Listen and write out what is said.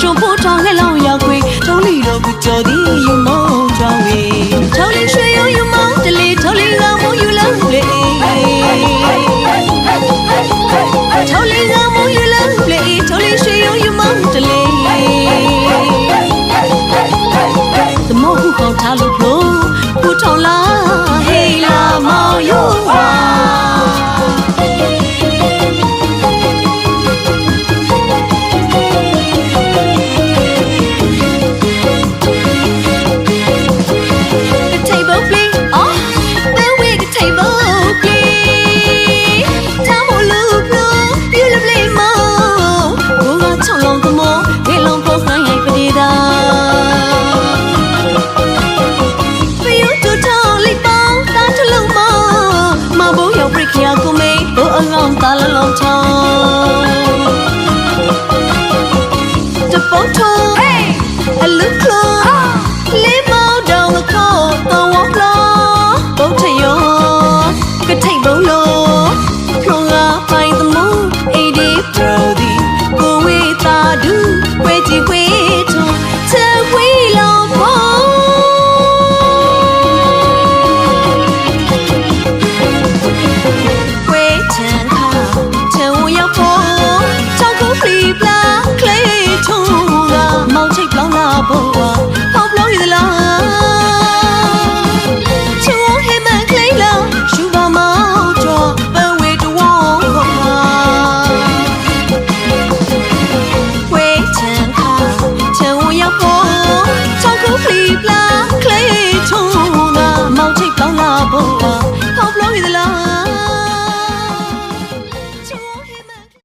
ရှုံဖို့ထောင်းခလောင်ရောက်ခွေထုံးလီတော့ကူကြော်သည် ตาละลองทองจะป้องทองอลุกคลอเลม